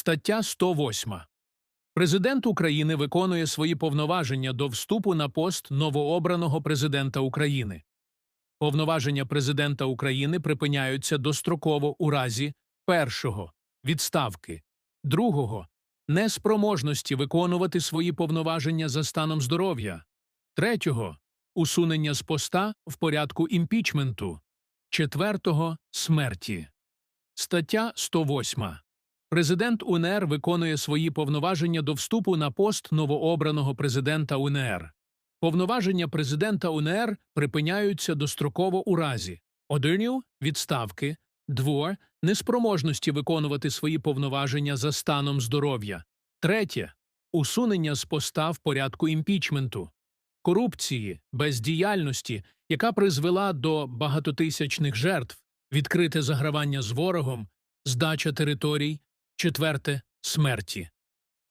Стаття 108. Президент України виконує свої повноваження до вступу на пост новообраного президента України. Повноваження президента України припиняються достроково у разі першого відставки, другого неспроможності виконувати свої повноваження за станом здоров'я, третього усунення з поста в порядку імпічменту, четвертого смерті. Стаття 108. Президент УНР виконує свої повноваження до вступу на пост новообраного президента УНР. Повноваження президента УНР припиняються достроково у разі одинів відставки, двор неспроможності виконувати свої повноваження за станом здоров'я, третє усунення з поста в порядку імпічменту, корупції, бездіяльності, яка призвела до багатотисячних жертв, відкрите загравання з ворогом, здача територій, четверте смерті.